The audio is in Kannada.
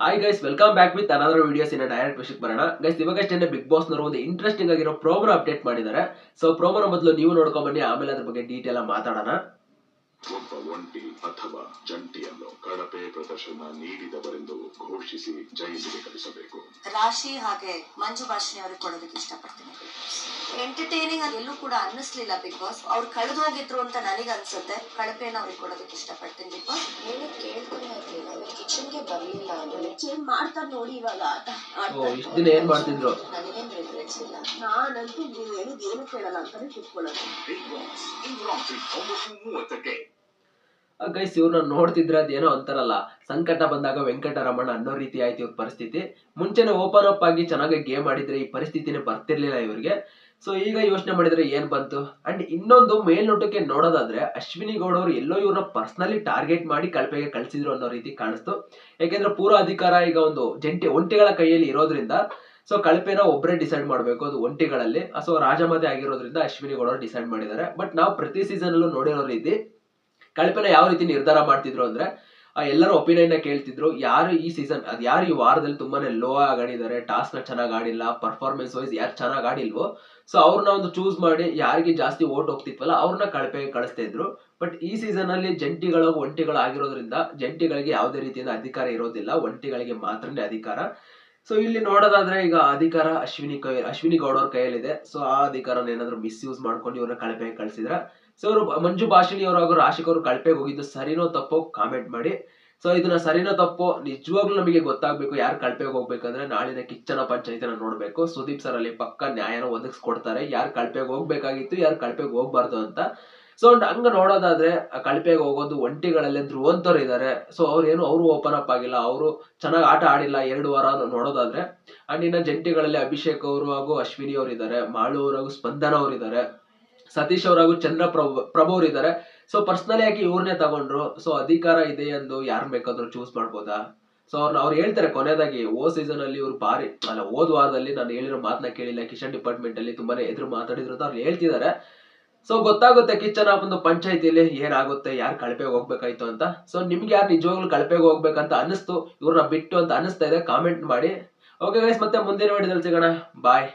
Hi guys welcome back with another videos in direct ವಿಷಯಕ್ಕೆ ಬರೋಣ. ಗೈಸ್ ಇವಾಗಷ್ಟೇ ಬಿಗ್ ಬಾಸ್ ನವರು ಒಂದು ಇಂಟ್ರೆಸ್ಟಿಂಗ್ ಆಗಿರೋ ಪ್ರೋಗ್ರಾಮ್ ಅಪ್ಡೇಟ್ ಮಾಡಿದ್ದಾರೆ. ಸೊ ಪ್ರೋಮೋನ ಮೊದಲು ನೀವು ನೋಡ್ಕೊಂಡ್ ಬನ್ನಿ ಆಮೇಲೆ ಅದ್ರ ಬಗ್ಗೆ ಡೀಟೇಲ್ ಮಾತಾಡೋಣ. ಒಬ್ಬ ಒಂಟಿ ಅಥವಾ ಜಂಟಿಯನ್ನು ಕಳಪೆ ಪ್ರದರ್ಶನ ನೀಡಿದವರೆಂದು ಘೋಷಿಸಿ ಜೈಲಿಗೆ ಕಳಿಸಬೇಕು. ರಾಶಿ ಹಾಗೆ ಮಂಜು ಭಾಷಿಣಿ ಅವ್ರಿಗೆ ಕೊಡೋದಕ್ಕೆ ಇಷ್ಟಪಡ್ತೀನಿ. ಎಂಟರ್ಟೈನಿಂಗ್ ಆಗಿ ಎಲ್ಲೂ ಕೂಡ ಅನ್ನಿಸ್ಲಿಲ್ಲ ಬಿಗ್ ಬಾಸ್ ಅವ್ರು ಕಳೆದು ಹೋಗಿದ್ರು ಅಂತ ನನಗೆ ಅನ್ಸುತ್ತೆ ಕಳಪೆನ ಅವ್ರಿಗೆ ಕೊಡೋದಕ್ಕೆ ಇಷ್ಟಪಡ್ತೀನಿ ಬಿಗ್ ಬಾಸ್ ಏನು ಕೇಳ್ತಾನೆ ಇರ್ಲಿಲ್ಲ ಅವ್ರು ಕಿಚನ್ಗೆ ಬರ್ಲಿಲ್ಲ ಅಂದ್ರೆ ಚೇಂಜ್ ಮಾಡ್ತಾರೆ ನೋಡಿ ಇವಾಗ ಆಟ ಇಷ್ಟ ದಿನ ಏನ್ ಮಾಡ್ತಿದ್ರು? ನನಗೇನ್ ರಿಗ್ರೆಟ್ಸ್ ಇಲ್ಲ ನಾನಂತೂ ನೀವು ಹೇಳಿದ್ ಏನು ಕೇಳಲ್ಲ ಅಂತಾನೆ ಕೂತ್ಕೊಳ್ಳೋದು ಗೈಸ್ ಇವ್ರನ್ನ ನೋಡ್ತಿದ್ರೆ ಅದೇನೋ ಅಂತಾರಲ್ಲ. ಸಂಕಟ ಬಂದಾಗ ವೆಂಕಟರಮಣ ಅನ್ನೋ ರೀತಿ ಆಯ್ತು ಇವ್ರ ಪರಿಸ್ಥಿತಿ. ಮುಂಚೆನೆ ಓಪನ್ ಅಪ್ ಆಗಿ ಚೆನ್ನಾಗಿ ಗೇಮ್ ಆಡಿದ್ರೆ ಈ ಪರಿಸ್ಥಿತಿನೇ ಬರ್ತಿರ್ಲಿಲ್ಲ ಇವ್ರಿಗೆ. ಸೊ ಈಗ ಯೋಚನೆ ಮಾಡಿದ್ರೆ ಏನ್ ಬಂತು? ಅಂಡ್ ಇನ್ನೊಂದು ಮೇಲ್ನೋಟಕ್ಕೆ ನೋಡೋದಾದ್ರೆ, ಅಶ್ವಿನಿ ಗೌಡ ಅವರು ಎಲ್ಲೋ ಇವ್ರನ್ನ ಪರ್ಸನಲಿ ಟಾರ್ಗೆಟ್ ಮಾಡಿ ಕಳಪೆಗೆ ಕಳ್ಸಿದ್ರು ಅನ್ನೋ ರೀತಿ ಕಾಣಿಸ್ತು. ಯಾಕೆಂದ್ರೆ ಪೂರ್ವ ಅಧಿಕಾರ ಈಗ ಒಂದು ಜಂಟಿ ಒಂಟಿಗಳ ಕೈಯಲ್ಲಿ ಇರೋದ್ರಿಂದ ಸೊ ಕಳಪೆನ ಒಬ್ಬರೇ ಡಿಸೈಡ್ ಮಾಡಬೇಕು ಅದು ಒಂಟಿಗಳಲ್ಲಿ. ಸೊ ರಾಜಮಾತೆ ಆಗಿರೋದ್ರಿಂದ ಅಶ್ವಿನಿ ಗೌಡ ಅವರು ಡಿಸೈಡ್ ಮಾಡಿದ್ದಾರೆ. ಬಟ್ ನಾವು ಪ್ರತಿ ಸೀಸನ್ ಅಲ್ಲೂ ನೋಡಿರೋ ರೀತಿ, ಕಳಪೆನ ಯಾವ ರೀತಿ ನಿರ್ಧಾರ ಮಾಡ್ತಿದ್ರು ಅಂದ್ರೆ ಎಲ್ಲರ ಒಪಿನಿಯನ್ ಕೇಳ್ತಿದ್ರು. ಯಾರು ಈ ಸೀಸನ್ ಅದು ಯಾರು ಈ ವಾರದಲ್ಲಿ ತುಂಬಾನೇ ಲೋ ಆಗಿ ಆಡಿದ್ದಾರೆ ಟಾಸ್ಕ್ನ ಚೆನ್ನಾಗಿ ಆಡಿಲ್ಲ ಪರ್ಫಾರ್ಮೆನ್ಸ್ ವೈಸ್ ಯಾರು ಚೆನ್ನಾಗಿ ಆಡಿಲ್ವೋ. ಸೊ ಅವ್ರನ್ನ ಒಂದು ಚೂಸ್ ಮಾಡಿ ಯಾರಿಗೆ ಜಾಸ್ತಿ ಓಟ್ ಹೋಗ್ತಿತ್ವಲ್ಲ ಅವ್ರನ್ನ ಕಳಪೆ ಕಳಿಸ್ತಾ ಇದ್ರು. ಬಟ್ ಈ ಸೀಸನ್ ಅಲ್ಲಿ ಜಂಟಿಗಳು ಒಂಟಿಗಳು ಆಗಿರೋದ್ರಿಂದ ಜಂಟಿಗಳಿಗೆ ಯಾವುದೇ ರೀತಿಯಿಂದ ಅಧಿಕಾರ ಇರೋದಿಲ್ಲ, ಒಂಟಿಗಳಿಗೆ ಮಾತ್ರನೇ ಅಧಿಕಾರ. ಸೊ ಇಲ್ಲಿ ನೋಡೋದಾದ್ರೆ ಈಗ ಅಧಿಕಾರ ಅಶ್ವಿನಿ ಕೈ, ಅಶ್ವಿನಿ ಗೌಡ ಅವ್ರ ಕೈಯಲ್ಲಿದೆ. ಸೊ ಆ ಅಧಿಕಾರನ ಏನಾದ್ರು ಮಿಸ್ಯೂಸ್ ಮಾಡ್ಕೊಂಡು ಇವ್ರನ್ನ ಕಳಪೆಗೆ ಕಳ್ಸಿದ್ರ? ಸೊ ಅವರು ಮಂಜು ಭಾಷಿಣಿ ಅವರು ಹಾಗೂ ರಾಶಿಕ್ ಅವರು ಕಳಪೆಗೆ ಹೋಗಿದ್ದು ಸರಿನೋ ತಪ್ಪೋ ಕಾಮೆಂಟ್ ಮಾಡಿ. ಸೊ ಇದನ್ನ ಸರಿನೋ ತಪ್ಪೋ ನಿಜವಾಗ್ಲೂ ನಮಗೆ ಗೊತ್ತಾಗ್ಬೇಕು ಯಾರು ಕಳಪೆಗೆ ಹೋಗ್ಬೇಕಂದ್ರೆ ನಾಳಿನ ಕಿಚ್ಚನ ಪಂಚಾಯತಿನ ನೋಡ್ಬೇಕು. ಸುದೀಪ್ ಸರ್ ಅಲ್ಲಿ ಪಕ್ಕ ನ್ಯಾಯನ ಒದಗಿಸ್ಕೊಡ್ತಾರೆ. ಯಾರು ಕಳಪೆಗೆ ಹೋಗ್ಬೇಕಾಗಿತ್ತು, ಯಾರು ಕಳಪೆಗೆ ಹೋಗ್ಬಾರ್ದು ಅಂತ. ಸೊ ಹಂಗ ನೋಡೋದಾದ್ರೆ ಕಳಪೆಗೆ ಹೋಗೋದು, ಒಂಟಿಗಳಲ್ಲಿ ಧ್ರುವಂತರು ಇದ್ದಾರೆ ಸೊ ಅವ್ರೇನು ಅವರು ಓಪನ್ ಅಪ್ ಆಗಿಲ್ಲ. ಅವರು ಚೆನ್ನಾಗಿ ಆಟ ಆಡಿಲ್ಲ ಎರಡು ವಾರ ನೋಡೋದಾದ್ರೆ ಅಂಡ್ ಇನ್ನ ಜಂಟಿಗಳಲ್ಲಿ ಅಭಿಷೇಕ್ ಅವರು ಹಾಗೂ ಅಶ್ವಿನಿ ಅವರು ಇದ್ದಾರೆ ಮಾಳು ಅವರು ಹಾಗೂ ಸ್ಪಂದನ ಅವರು ಇದ್ದಾರೆ ಸತೀಶ್ ಅವರು ಹಾಗೂ ಚಂದ್ರ ಪ್ರಭು ಪ್ರಭು ಅವರು ಇದ್ದಾರೆ ಸೊ ಪರ್ಸನಲಿ ಆಗಿ ಇವ್ರನ್ನೇ ತಗೊಂಡ್ರು. ಸೊ ಅಧಿಕಾರ ಇದೆ ಎಂದು ಯಾರು ಬೇಕಾದ್ರೂ ಚೂಸ್ ಮಾಡ್ಬೋದಾ? ಸೊ ಅವ್ರನ್ನ ಅವ್ರು ಹೇಳ್ತಾರೆ ಕೊನೆಯದಾಗಿ ಓ ಸೀಸನ್ ಅಲ್ಲಿ ಇವ್ರು ಬಾರಿ ಅಲ್ಲ ಓದ್ ವಾರದಲ್ಲಿ ನಾನು ಹೇಳಿರೋ ಮಾತನ್ನ ಕೇಳಿಲ್ಲ. ಕಿಶನ್ ಡಿಪಾರ್ಟ್ಮೆಂಟ್ ಅಲ್ಲಿ ತುಂಬಾನೇ ಎದುರು ಮಾತಾಡಿದ್ರು ಅಂತ ಅವ್ರು ಹೇಳ್ತಿದ್ದಾರೆ ಸೊ ಗೊತ್ತಾಗುತ್ತೆ ಕಿಚ್ಚನ್ ಒಂದು ಪಂಚಾಯತಿಯಲ್ಲಿ ಏನಾಗುತ್ತೆ, ಯಾರು ಕಳಪೆಗೆ ಹೋಗ್ಬೇಕಾಯ್ತು ಅಂತ. ಸೊ ನಿಮ್ಗೆ ಯಾರು ನಿಜವಾಗ್ಲೂ ಕಳಪೆಗೆ ಹೋಗ್ಬೇಕಂತ ಅನಿಸ್ತು ಇವ್ರನ್ನ ಬಿಟ್ಟು ಅಂತ ಅನಿಸ್ತಾ ಇದೆ ಕಾಮೆಂಟ್ ಮಾಡಿ. ಓಕೆ ಗೈಸ್ ಮತ್ತೆ ಮುಂದಿನ ವಿಡಿಯೋದಲ್ಲಿ ಸಿಗೋಣ. ಬಾಯ್